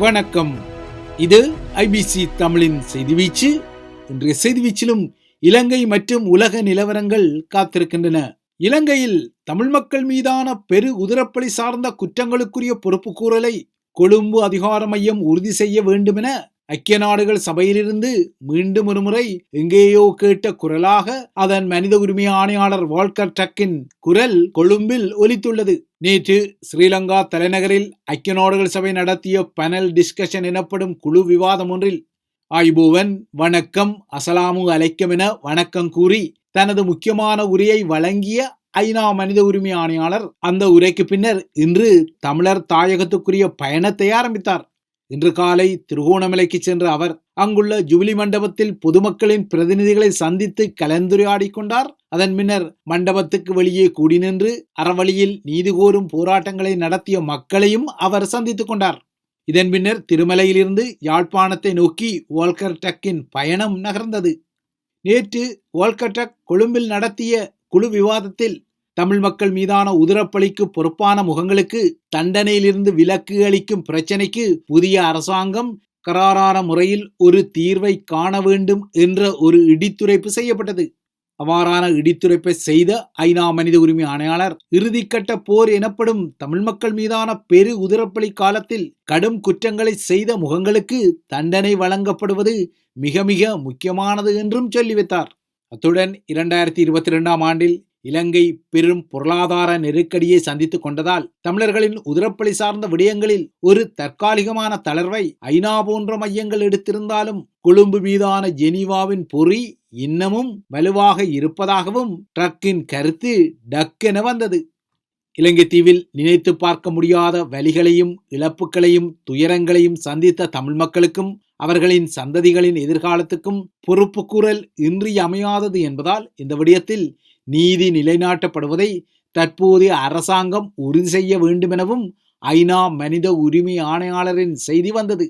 வணக்கம். இது ஐபிசி தமிழின் செய்தி வீச்சு. இன்றைய செய்தி வீச்சிலும் இலங்கை மற்றும் உலக நிலவரங்கள் காத்திருக்கின்றன. இலங்கையில் தமிழ் மக்கள் மீதான பெரு உதிரப்பலி சார்ந்த குற்றங்களுக்குரிய பொறுப்புக்கூறலை கொழும்பு அதிகார மையம் உறுதி செய்ய வேண்டுமென ஐக்கிய நாடுகள் சபையிலிருந்து மீண்டும் ஒருமுறை எங்கேயோ கேட்ட குரலாக அதன் மனித உரிமை ஆணையாளர் வால்கர் டக்கின் குரல் கொழும்பில் ஒலித்துள்ளது. நேற்று ஸ்ரீலங்கா தலைநகரில் ஐக்கிய நாடுகள் சபை நடத்திய பனல் டிஸ்கஷன் எனப்படும் குழு விவாதம் ஒன்றில் ஆய்போவன் வணக்கம் அசலாமு அலைக்கம் என வணக்கம் கூறி தனது முக்கியமான உரையை வழங்கிய ஐநா மனித உரிமை ஆணையாளர் அந்த உரைக்கு பின்னர் இன்று தமிழர் தாயகத்துக்குரிய பயணத்தை ஆரம்பித்தார். இன்று காலை திருகோணமலைக்கு சென்ற அவர் அங்குள்ள ஜூபிலி மண்டபத்தில் பொதுமக்களின் பிரதிநிதிகளை சந்தித்து கலந்துரையாடி கொண்டார். அதன் பின்னர் மண்டபத்துக்கு வெளியே கூடி நின்று அறவழியில் நீதி கோரும் போராட்டங்களை நடத்திய மக்களையும் அவர் சந்தித்துக் கொண்டார். இதன் பின்னர் திருமலையிலிருந்து யாழ்ப்பாணத்தை நோக்கி வால்கர் டக்கின் பயணம் நகர்ந்தது. நேற்று வால்கர் டக் கொழும்பில் நடத்திய குழு விவாதத்தில் தமிழ் மக்கள் மீதான உதிரப்பலிக்கு பொறுப்பான முகங்களுக்கு தண்டனையிலிருந்து விலக்கு அளிக்கும் பிரச்சனைக்கு புதிய அரசாங்கம் கராரான முறையில் ஒரு தீர்வை காண வேண்டும் என்ற ஒரு இடித்துரைப்பு செய்யப்பட்டது. அவ்வாறான இடித்துரைப்பை செய்த ஐநா மனித உரிமை ஆணையாளர் இறுதிக்கட்ட போர் எனப்படும் தமிழ் மக்கள் மீதான பெரு உதிரப்பலி காலத்தில் கடும் குற்றங்களை செய்த முகங்களுக்கு தண்டனை வழங்கப்படுவது மிக மிக முக்கியமானது என்றும் சொல்லி வைத்தார். அத்துடன் இரண்டாயிரத்தி இருபத்தி இரண்டாம் ஆண்டில் இலங்கை பெரும் பொருளாதார நெருக்கடியை சந்தித்துக் கொண்டதால் தமிழர்களின் உதிரப்பலி சார்ந்த விடயங்களில் ஒரு தற்காலிகமான தளர்வை ஐநா போன்ற மையங்கள் எடுத்திருந்தாலும் கொழும்பு மீதான ஜெனீவாவின் பொறி இன்னமும் வலுவாக இருப்பதாகவும் ட்ரக்கின் கருத்து டக்கென வந்தது. இலங்கை தீவில் நினைத்து பார்க்க முடியாத வலிகளையும் இழப்புகளையும் துயரங்களையும் சந்தித்த தமிழ் மக்களுக்கும் அவர்களின் சந்ததிகளின் எதிர்காலத்துக்கும் பொறுப்பு இன்றியமையாதது என்பதால் இந்த விடயத்தில் நீதி நிலைநாட்டப்படுவதை தற்போதைய அரசாங்கம் உறுதி செய்ய வேண்டுமெனவும் ஐநா மனித உரிமை ஆணையாளரின் செய்தி வந்தது.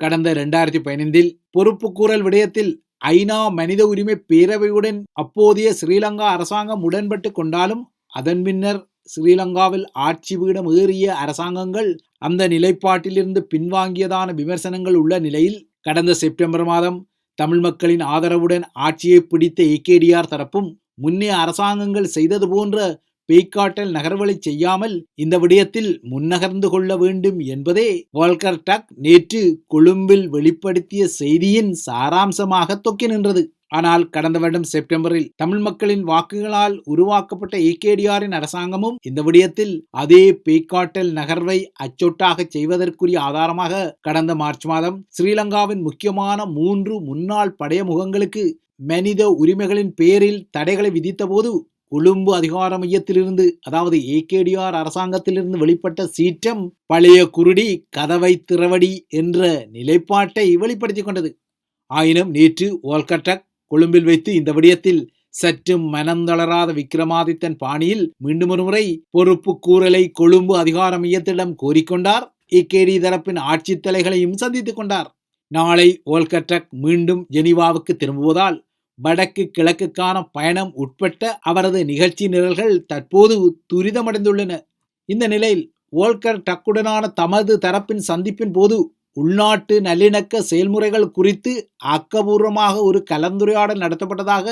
கடந்த இரண்டாயிரத்தி பதினைந்தில் பொறுப்புக்கூறல் விடயத்தில் ஐநா மனித உரிமை பேரவையுடன் அப்போதைய ஸ்ரீலங்கா அரசாங்கம் உடன்பட்டு கொண்டாலும் அதன் பின்னர் ஸ்ரீலங்காவில் ஆட்சி பீடம் ஏறிய அரசாங்கங்கள் அந்த நிலைப்பாட்டிலிருந்து பின்வாங்கியதான விமர்சனங்கள் உள்ள நிலையில் கடந்த செப்டம்பர் மாதம் தமிழ் மக்களின் ஆதரவுடன் ஆட்சியை பிடித்த ஏகேடிஆர் தரப்பும் முன்னே அரசாங்கங்கள் செய்தது போன்ற பேய்காட்டல் நகர்வலை செய்யாமல் இந்த விடயத்தில் முன்னகர்ந்து கொள்ள வேண்டும் என்பதே வால்கர் டக் நேற்று கொழும்பில் வெளிப்படுத்திய செய்தியின் சாராம்சமாக தொக்கி நின்றது. ஆனால் கடந்த வருடம் செப்டம்பரில் தமிழ் மக்களின் வாக்குகளால் உருவாக்கப்பட்ட ஏகேடிஆரின் அரசாங்கமும் இந்த விடயத்தில் அதே பேய்காட்டல் நகர்வை அச்சொட்டாக செய்வதற்குரிய ஆதாரமாக கடந்த மார்ச் மாதம் ஸ்ரீலங்காவின் முக்கியமான மூன்று முன்னாள் படைய முகங்களுக்கு மனித உரிமைகளின் பேரில் தடைகளை விதித்தபோது கொழும்பு அதிகார மையத்திலிருந்து அதாவது ஏகேடிஆர் அரசாங்கத்திலிருந்து வெளிப்பட்ட சீற்றம் பழைய குருடி கதவை திறவடி என்ற நிலைப்பாட்டை வெளிப்படுத்திக் கொண்டது. ஆயினும் நேற்று ஓல்கட்டக் கொழும்பில் வைத்து இந்த விடயத்தில் சற்றும் மனந்தளராத விக்ரமாதித்தன் பாணியில் மீண்டும் ஒருமுறை பொறுப்பு கூறலை கொழும்பு அதிகார மையத்திடம் கோரிக்கொண்டார். இக்கேடி தரப்பின் ஆட்சித் தலைகளையும் சந்தித்துக் கொண்டார். நாளை ஓல்கட்டக் மீண்டும் ஜெனீவாவுக்கு திரும்புவதால் வடக்கு கிழக்குக்கான பயணம் உட்பட்ட அவரது நிகழ்ச்சி நிரல்கள் தற்போது துரிதமடைந்துள்ளன. இந்த நிலையில் ஓல்கர் டக்குடனான தமது தரப்பின் சந்திப்பின் போது உள்நாட்டு நல்லிணக்க செயல்முறைகள் குறித்து ஆக்கபூர்வமாக ஒரு கலந்துரையாடல் நடத்தப்பட்டதாக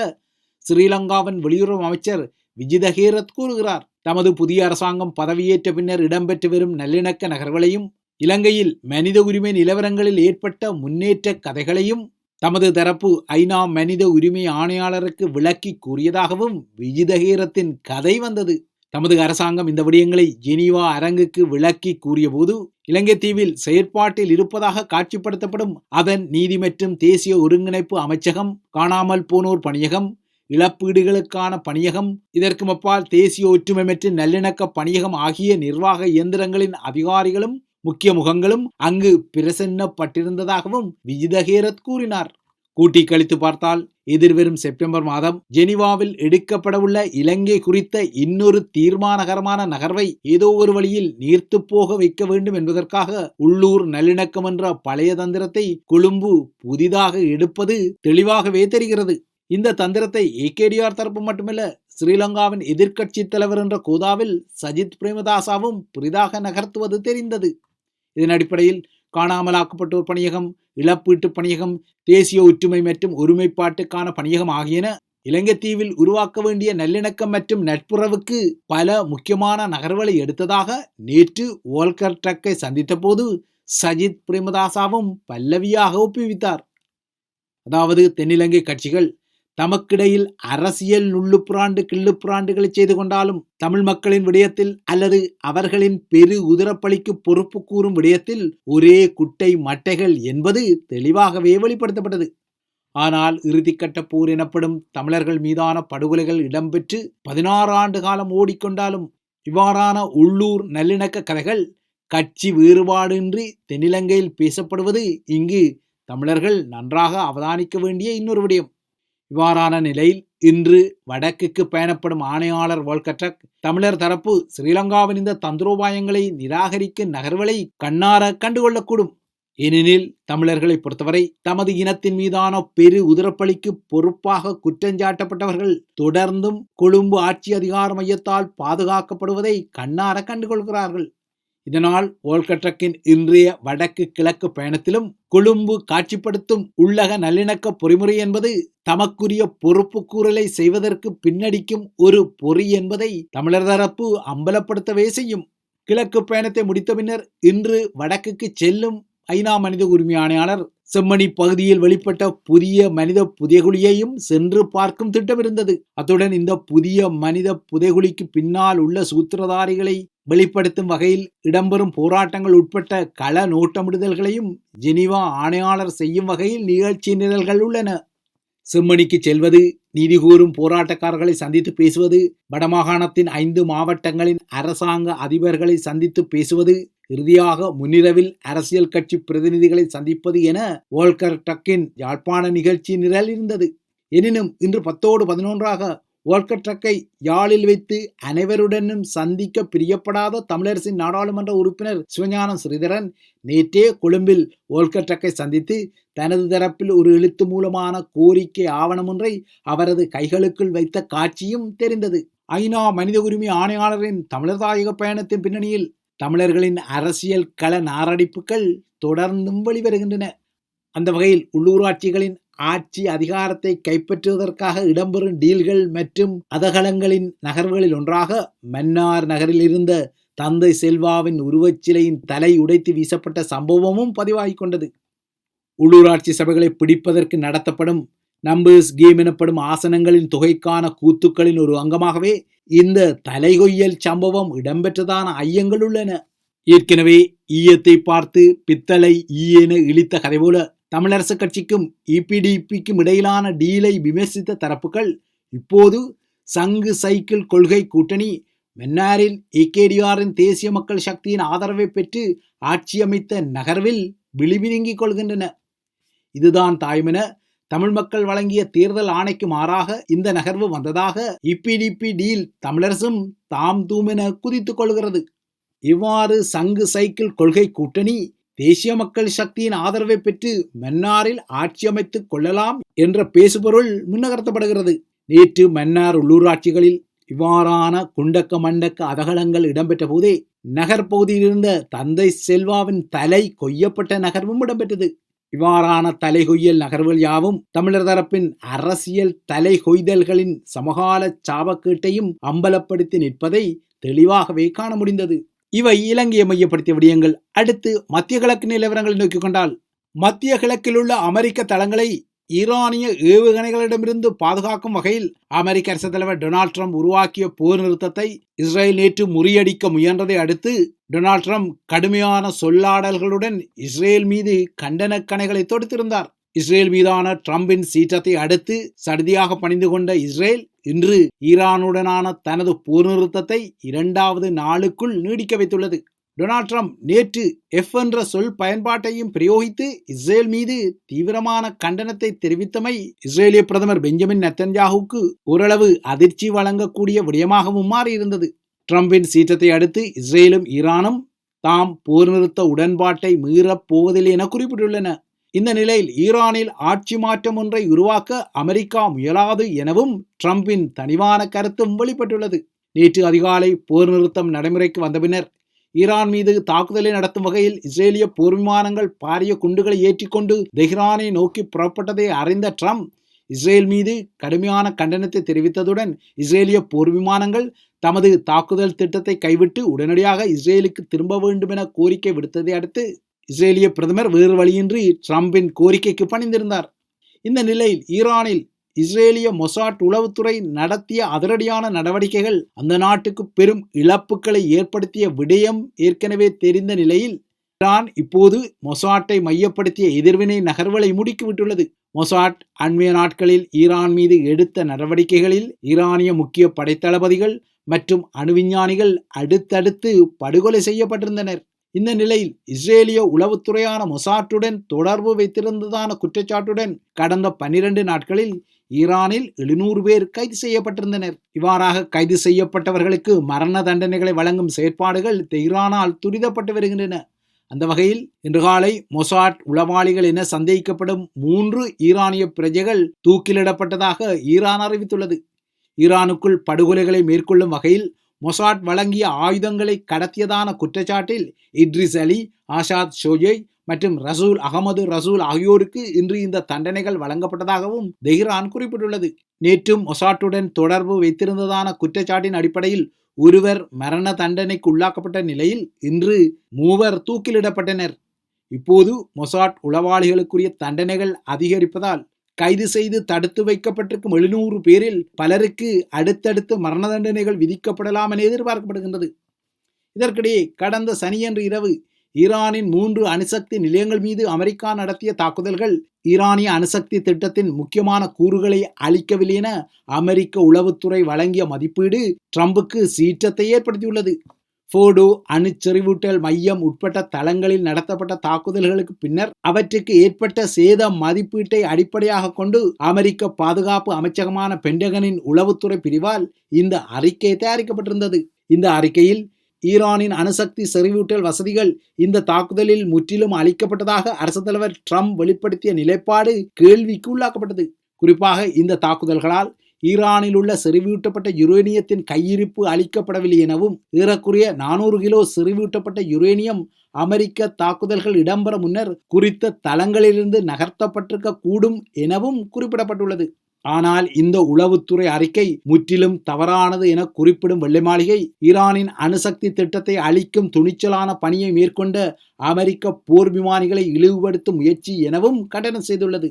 ஸ்ரீலங்காவின் வெளியுறவு அமைச்சர் விஜிதஹீரத் கூறுகிறார். தமது புதிய அரசாங்கம் பதவியேற்ற பின்னர் இடம்பெற்று வரும் நல்லிணக்க நகர்வுகளையும் இலங்கையில் மனித உரிமை நிலவரங்களில் ஏற்பட்ட முன்னேற்ற கதைகளையும் தமது தரப்பு ஐநா மனித உரிமை ஆணையாளருக்கு விளக்கி கூறியதாகவும் விஜிதகீரத்தின் கதை வந்தது. தமது அரசாங்கம் இந்த விடயங்களை ஜெனீவா அரங்குக்கு விளக்கி கூறியபோது இலங்கை தீவில் செயற்பாட்டில் இருப்பதாக காட்சிப்படுத்தப்படும் அதன் நீதி மற்றும் தேசிய ஒருங்கிணைப்பு அமைச்சகம் காணாமல் போனோர் பணியகம் இழப்பீடுகளுக்கான பணியகம் இதற்கு மப்பால் தேசிய ஒற்றுமை மற்றும் நல்லிணக்க பணியகம் ஆகிய நிர்வாக இயந்திரங்களின் அதிகாரிகளும் முக்கிய முகங்களும் அங்கு பிரசன்னப்பட்டிருந்ததாகவும் விஜிதகேரத் கூறினார். கூட்டி கழித்து பார்த்தால் எதிர்வரும் செப்டம்பர் மாதம் ஜெனிவாவில் எடுக்கப்படவுள்ள இலங்கை குறித்த இன்னொரு தீர்மானகரமான நகர்வை ஏதோ ஒரு வழியில் நீர்த்து போக வைக்க வேண்டும் என்பதற்காக உள்ளூர் நல்லிணக்கம் என்ற பழைய தந்திரத்தை கொழும்பு புதிதாக எடுப்பது தெளிவாகவே தெரிகிறது. இந்த தந்திரத்தை ஏகேடிஆர் தரப்பு மட்டுமல்ல ஸ்ரீலங்காவின் எதிர்க்கட்சி தலைவர் என்ற கோதாவில் சஜித் பிரேமதாசாவும் புதிதாக நகர்த்துவது தெரிந்தது. இதன் அடிப்படையில் காணாமலாக்கப்பட்டோர் பணியகம் இழப்பீட்டு பணியகம் தேசிய ஒற்றுமை மற்றும் ஒருமைப்பாட்டுக்கான பணியகம் ஆகியன இலங்கை தீவில் உருவாக்க வேண்டிய நல்லிணக்கம் மற்றும் நட்புறவுக்கு பல முக்கியமான நகர்வுகளை எடுத்ததாக நேற்று வோல்கர் ட்ரக்கை சந்தித்த போது சஜித் பிரேமதாசாவும் பல்லவியாக ஒப்புவித்தார். அதாவது தென்னிலங்கை கட்சிகள் தமக்கிடையில் அரசியல் நுள்ளுப்புறாண்டு கிள்ளுப்புறாண்டுகளை செய்து கொண்டாலும் தமிழ் மக்களின் விடயத்தில் அல்லது அவர்களின் பெரு உதிரப்பலிக்கு பொறுப்பு கூறும் விடயத்தில் ஒரே குட்டை மட்டைகள் என்பது தெளிவாகவே வெளிப்படுத்தப்பட்டது. ஆனால் இறுதிக்கட்ட போர் எனப்படும் தமிழர்கள் மீதான படுகொலைகள் இடம்பெற்று பதினாறு ஆண்டு காலம் ஓடிக்கொண்டாலும் இவ்வாறான உள்ளூர் நல்லிணக்க கதைகள் கட்சி வேறுபாடின்றி தென்னிலங்கையில் பேசப்படுவது இங்கு தமிழர்கள் நன்றாக அவதானிக்க வேண்டிய இன்னொரு விடயம். இவ்வாறான நிலையில் இன்று வடக்குக்கு பயணப்படும் ஆணையாளர் வோல்கட்ரக் தமிழர் தரப்பு ஸ்ரீலங்காவின் இந்த தந்திரோபாயங்களை நிராகரிக்கும் நகர்வுகளை கண்ணார கண்டுகொள்ளக்கூடும். ஏனெனில் தமிழர்களை பொறுத்தவரை தமது இனத்தின் மீதான பெரு உதிரப்பலிக்கு பொறுப்பாக குற்றஞ்சாட்டப்பட்டவர்கள் தொடர்ந்தும் கொழும்பு ஆட்சி அதிகார மையத்தால் பாதுகாக்கப்படுவதை கண்ணார கண்டுகொள்கிறார்கள். இதனால் ஓல்கட்ரக்கின் இன்றைய வடக்கு கிழக்கு பயணத்திலும் கொழும்பு காட்சிப்படுத்தும் உள்ளக நல்லிணக்க பொறிமுறை என்பது தமக்குரிய பொறுப்பு கூறலை செய்வதற்கு பின்னடிக்கும் ஒரு பொறி என்பதை தமிழர் தரப்பு அம்பலப்படுத்தவே செய்யும். கிழக்கு பயணத்தை முடித்த பின்னர் இன்று வடக்குக்கு செல்லும் ஐநா மனித உரிமை ஆணையாளர் செம்மணி பகுதியில் வெளிப்பட்ட புதிய மனித புதைகுழியையும் சென்று பார்க்கும் திட்டம் இருந்தது அத்துடன் இந்த புதிய மனித புதைகுழிக்கு பின்னால் உள்ள சூத்திரதாரிகளை வெளிப்படுத்தும் வகையில் இடம்பெறும் போராட்டங்கள் உட்பட்ட கள நோட்டமிடுதல்களையும் ஜெனிவா ஆணையாளர் செய்யும் வகையில் நிகழ்ச்சி நிரல்கள் உள்ளன. செம்மணிக்கு செல்வது நீதி கூறும் போராட்டக்காரர்களை சந்தித்து பேசுவது வடமாகாணத்தின் ஐந்து மாவட்டங்களின் அரசாங்க அதிபர்களை சந்தித்து பேசுவது இறுதியாக முன்னிரவில் அரசியல் கட்சி பிரதிநிதிகளை சந்திப்பது என வோல்கர் டக்கின் யாழ்ப்பாண நிகழ்ச்சி நிரல் இருந்தது. எனினும் இன்று பத்தோடு பதினொன்றாக வோல்கர் ட்ரக்கை யாழில் வைத்து அனைவருடனும் சந்திக்க பிரியப்படாத தமிழரசின் நாடாளுமன்ற உறுப்பினர் சிவஞானம் ஸ்ரீதரன் நேற்றே கொழும்பில் வோல்கர் சந்தித்து தனது தரப்பில் ஒரு எழுத்து மூலமான கோரிக்கை ஆவணம் ஒன்றை அவரது கைகளுக்குள் வைத்த காட்சியும் தெரிந்தது. ஐநா மனித உரிமை ஆணையாளரின் தமிழர் தாயக பயணத்தின் பின்னணியில் தமிழர்களின் அரசியல் கள நாரடிப்புகள் தொடர்ந்தும் வெளிவருகின்றன. அந்த வகையில் உள்ளூராட்சிகளின் ஆட்சி அதிகாரத்தை கைப்பற்றுவதற்காக இடம்பெறும் டீல்கள் மற்றும் அதகலங்களின் நகர்வுகளில் ஒன்றாக மன்னார் நகரில் இருந்த தந்தை செல்வாவின் உருவச்சிலையின் தலை உடைத்து வீசப்பட்ட சம்பவமும் பதிவாகிக் கொண்டது. உள்ளூராட்சி சபைகளை பிடிப்பதற்கு நடத்தப்படும் நம்பர்ஸ் கேம் எனப்படும் ஆசனங்களின் தொகைக்கான கூத்துக்களின் ஒரு அங்கமாகவே இந்த தலைகொய்யல் சம்பவம் இடம்பெற்றதான ஐயங்கள் உள்ளன. ஏற்கனவே ஈயத்தை பார்த்து பித்தளை ஈயென இழித்த கதை போல தமிழரசுக் கட்சிக்கும் இபிடிபிக்கும் இடையிலான டீலை விமர்சித்த தரப்புகள் இப்போது சங்கு சைக்கிள் கொள்கை கூட்டணி மென்னாரில் ஏகேடிஆரின் தேசிய மக்கள் சக்தியின் ஆதரவை பெற்று ஆட்சி அமைத்த நகர்வில் விழிவிழுங்கிக் கொள்கின்றன. இதுதான் தாய்மென தமிழ் மக்கள் வழங்கிய தேர்தல் ஆணைக்கு மாறாக இந்த நகர்வு வந்ததாக இபிடிபி டீல் தமிழரசும் தாம் தூமென குதித்துக் கொள்கிறது. இவ்வாறு சங்கு சைக்கிள் கொள்கை கூட்டணி தேசிய மக்கள் சக்தியின் ஆதரவை பெற்று மன்னாரில் ஆட்சி அமைத்துக் கொள்ளலாம் என்ற பேசுபொருள் முன்னகர்த்தப்படுகிறது. நேற்று மன்னார் உள்ளூராட்சிகளில் இவ்வாறான குண்டக்க மண்டக்க அதகலங்கள் இடம்பெற்ற போதே நகர்பகுதியில் இருந்த தந்தை செல்வாவின் தலை கொய்யப்பட்ட நகர்வும் இடம்பெற்றது. இவ்வாறான தலைகொய்யல் நகர்வுகள் யாவும் தமிழர் தரப்பின் அரசியல் தலை கொய்தல்களின் சமகால சாபக்கீட்டையும் அம்பலப்படுத்தி நிற்பதை தெளிவாகவே காண முடிந்தது. இவை இலங்கையை மையப்படுத்திய விடயங்கள். அடுத்து மத்திய கிழக்கு நிலவரங்களை நோக்கிக் கொண்டால் மத்திய கிழக்கில் உள்ள அமெரிக்க தளங்களை ஈரானிய ஏவுகணைகளிடமிருந்து பாதுகாக்கும் வகையில் அமெரிக்க அரசு தலைவர் டொனால்ட் ட்ரம்ப் உருவாக்கிய போர் நிறுத்தத்தை இஸ்ரேல் நேற்று முறியடிக்க முயன்றதை அடுத்து டொனால்ட் ட்ரம்ப் கடுமையான சொல்லாடல்களுடன் இஸ்ரேல் மீது கண்டன கணைகளை தொடுத்திருந்தார். இஸ்ரேல் மீதான ட்ரம்பின் சீற்றத்தை அடுத்து சடுதியாக பணிந்து கொண்ட இஸ்ரேல் இன்று ஈரானுடனான தனது போர் நிறுத்தத்தை இரண்டாவது நாளுக்குள் நீடிக்க வைத்துள்ளது. டொனால்ட் ட்ரம்ப் நேற்று எஃப் என்ற சொல் பயன்பாட்டையும் பிரயோகித்து இஸ்ரேல் மீது தீவிரமான கண்டனத்தை தெரிவித்தமை இஸ்ரேலிய பிரதமர் பெஞ்சமின் நெத்தன்யாகுக்கு ஓரளவு அதிர்ச்சி வழங்கக்கூடிய விடயமாகவும் மாறியிருந்தது. ட்ரம்பின் சீற்றத்தை அடுத்து இஸ்ரேலும் ஈரானும் தாம் போர் நிறுத்த உடன்பாட்டை மீறப் போவதில்லை என குறிப்பிட்டுள்ளன. இந்த நிலையில் ஈரானில் ஆட்சி மாற்றம் ஒன்றை உருவாக்க அமெரிக்கா முயலாது எனவும் ட்ரம்பின் தனிவான கருத்தும் வெளிப்பட்டுள்ளது. நேற்று அதிகாலை போர் நிறுத்தம் நடைமுறைக்கு வந்த பின்னர் ஈரான் மீது தாக்குதலை நடத்தும் வகையில் இஸ்ரேலிய போர் விமானங்கள் பாரிய குண்டுகளை ஏற்றிக்கொண்டு தெஹ்ரானை நோக்கி புறப்பட்டதை அறிந்த ட்ரம்ப் இஸ்ரேல் மீது கடுமையான கண்டனத்தை தெரிவித்ததுடன் இஸ்ரேலிய போர் விமானங்கள் தமது தாக்குதல் திட்டத்தை கைவிட்டு உடனடியாக இஸ்ரேலுக்கு திரும்ப வேண்டும் என கோரிக்கை விடுத்ததை அடுத்து இஸ்ரேலிய பிரதமர் வேறு வழியின்றி ட்ரம்பின் கோரிக்கைக்கு பணிந்திருந்தார். இந்த நிலையில் ஈரானில் இஸ்ரேலிய மொசாட் உளவுத்துறை நடத்திய அதிரடியான நடவடிக்கைகள் அந்த நாட்டுக்கு பெரும் இழப்புகளை ஏற்படுத்திய விடயம் ஏற்கனவே தெரிந்த நிலையில் ஈரான் இப்போது மொசாட்டை மையப்படுத்திய எதிர்வினை நகர்வுகளை முடுக்கிவிட்டுள்ளது. மொசாட் அண்மைய நாட்களில் ஈரான் மீது எடுத்த நடவடிக்கைகளில் ஈரானிய முக்கிய படைத்தளபதிகள் மற்றும் அணுவிஞ்ஞானிகள் அடுத்தடுத்து படுகொலை செய்யப்பட்டிருந்தனர். இந்த நிலையில் இஸ்ரேலிய உளவுத்துறையான மொசாட்டுடன் தொடர்பு வைத்திருந்ததான குற்றச்சாட்டுடன் கடந்த பனிரெண்டு நாட்களில் ஈரானில் எழுநூறு பேர் கைது செய்யப்பட்டிருந்தனர். இவ்வாறாக கைது செய்யப்பட்டவர்களுக்கு மரண தண்டனைகளை வழங்கும் செயற்பாடுகள் தெஹ்ரானால் துரிதப்பட்டு வருகின்றன. அந்த வகையில் இன்று காலை மொசாட் உளவாளிகள் என சந்தேகிக்கப்படும் மூன்று ஈரானிய பிரஜைகள் தூக்கிலிடப்பட்டதாக ஈரான் அறிவித்துள்ளது. ஈரானுக்குள் படுகொலைகளை மேற்கொள்ளும் வகையில் மொசாட் வழங்கிய ஆயுதங்களை கடத்தியதான குற்றச்சாட்டில் இட்ரிஸ் அலி ஆஷாத் ஷோயை மற்றும் ரசூல் அகமது ரசூல் ஆகியோருக்கு இன்று இந்த தண்டனைகள் வழங்கப்பட்டதாகவும் தெஹ்ரான் குறிப்பிட்டுள்ளது. நேற்றும் மொசாட்டுடன் தொடர்பு வைத்திருந்ததான குற்றச்சாட்டின் அடிப்படையில் ஒருவர் மரண தண்டனைக்கு உள்ளாக்கப்பட்ட நிலையில் இன்று மூவர் தூக்கிலிடப்பட்டனர். இப்போது மொசாட் உளவாளிகளுக்குரிய தண்டனைகள் அதிகரிப்பதால் கைது செய்து தடுத்து வைக்கப்பட்டிருக்கும் எழுநூறு பேரில் பலருக்கு அடுத்தடுத்து மரண தண்டனைகள் விதிக்கப்படலாம் என எதிர்பார்க்கப்படுகின்றது. இதற்கிடையே கடந்த சனியன்று இரவு ஈரானின் மூன்று அணுசக்தி நிலையங்கள் மீது அமெரிக்கா நடத்திய தாக்குதல்கள் ஈரானிய அணுசக்தி திட்டத்தின் முக்கியமான கூறுகளை அளிக்கவில்லை என அமெரிக்க உளவுத்துறை வழங்கிய மதிப்பீடு ட்ரம்புக்கு சீற்றத்தை ஏற்படுத்தியுள்ளது. ஃபோடோ அணுச்செறிவூட்டல் மையம் உட்பட்ட தளங்களில் நடத்தப்பட்ட தாக்குதல்களுக்கு பின்னர் அவற்றுக்கு ஏற்பட்ட சேத மதிப்பீட்டை அடிப்படையாக கொண்டு அமெரிக்க பாதுகாப்பு அமைச்சகமான பென்டகனின் உளவுத்துறை பிரிவால் இந்த அறிக்கை தயாரிக்கப்பட்டிருந்தது. இந்த அறிக்கையில் ஈரானின் அணுசக்தி செறிவூட்டல் வசதிகள் இந்த தாக்குதலில் முற்றிலும் அளிக்கப்பட்டதாக அரசு தலைவர் ட்ரம்ப் வெளிப்படுத்திய நிலைப்பாடு கேள்விக்கு உள்ளாக்கப்பட்டது. குறிப்பாக இந்த தாக்குதல்களால் ஈரானில் உள்ள செறிவூட்டப்பட்ட யுரேனியத்தின் கையிருப்பு அளிக்கப்படவில்லை எனவும் ஏறக்குறைய நானூறு கிலோ செறிவூட்டப்பட்ட யுரேனியம் அமெரிக்க தாக்குதல்கள் இடம்பெற முன்னர் குறித்த தளங்களிலிருந்து நகர்த்தப்பட்டிருக்க கூடும் எனவும் குறிப்பிடப்பட்டுள்ளது. ஆனால் இந்த உளவுத்துறை அறிக்கை முற்றிலும் தவறானது என குறிப்பிடும் வெள்ளை மாளிகை ஈரானின் அணுசக்தி திட்டத்தை அளிக்கும் துணிச்சலான பணியை மேற்கொண்ட அமெரிக்க போர் விமானிகளை இழிவுபடுத்தும் முயற்சி எனவும் கண்டனம் செய்துள்ளது.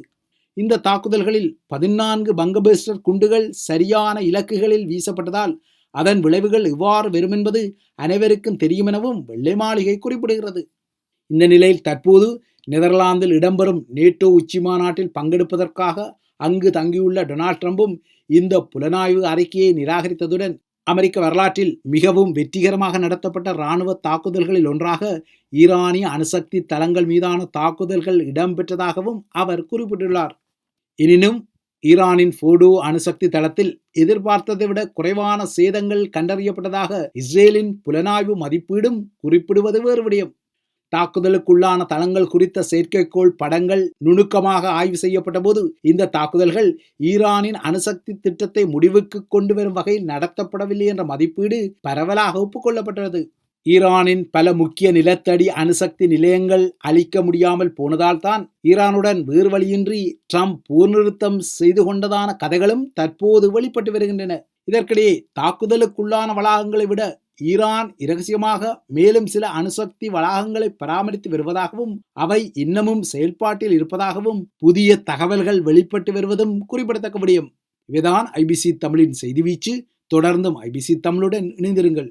இந்த தாக்குதல்களில் பதினான்கு பங்கபேஸ்டர் குண்டுகள் சரியான இலக்குகளில் வீசப்பட்டதால் அதன் விளைவுகள் எவ்வாறு வெறுமென்பது என்பது அனைவருக்கும் தெரியும் எனவும் வெள்ளை மாளிகை குறிப்பிடுகிறது. இந்த நிலையில் தற்போது நெதர்லாந்தில் இடம்பெறும் நேட்டோ உச்சி மாநாட்டில் பங்கெடுப்பதற்காக அங்கு தங்கியுள்ள டொனால்ட் ட்ரம்பும் இந்த புலனாய்வு அறிக்கையை நிராகரித்ததுடன் அமெரிக்க வரலாற்றில் மிகவும் வெற்றிகரமாக நடத்தப்பட்ட இராணுவ தாக்குதல்களில் ஒன்றாக ஈரானிய அணுசக்தி தளங்கள் மீதான தாக்குதல்கள் இடம்பெற்றதாகவும் அவர் குறிப்பிட்டுள்ளார். எனினும் ஈரானின் ஃபோடோ அணுசக்தி தளத்தில் எதிர்பார்த்ததை விட குறைவான சேதங்கள் கண்டறியப்பட்டதாக இஸ்ரேலின் புலனாய்வு மதிப்பீடும் குறிப்பிடுவது வேறு விடயம். தாக்குதலுக்குள்ளான தளங்கள் குறித்த செயற்கைக்கோள் படங்கள் நுணுக்கமாக ஆய்வு செய்யப்பட்ட போது இந்த தாக்குதல்கள் ஈரானின் அணுசக்தி திட்டத்தை முடிவுக்கு கொண்டு வரும் வகையில் நடத்தப்படவில்லை என்ற மதிப்பீடு பரவலாக ஒப்புக்கொள்ளப்பட்டது ஈரானின் பல முக்கிய நிலத்தடி அணுசக்தி நிலையங்கள் அளிக்க முடியாமல் போனதால் தான் ஈரானுடன் வேறு வழியின்றி ட்ரம்ப் போர் நிறுத்தம் செய்து கொண்டதான கதைகளும் தற்போது வெளிப்பட்டு வருகின்றன. இதற்கிடையே தாக்குதலுக்குள்ளான வளாகங்களை விட ஈரான் இரகசியமாக மேலும் சில அணுசக்தி வளாகங்களை பராமரித்து வருவதாகவும் அவை இன்னமும் செயல்பாட்டில் இருப்பதாகவும் புதிய தகவல்கள் வெளிப்பட்டு வருவதும் குறிப்பிடத்தக்க முடியும் இவைதான் ஐபிசி தமிழின் செய்தி வீச்சு. தொடர்ந்தும் ஐபிசி தமிழுடன் இணைந்திருங்கள்.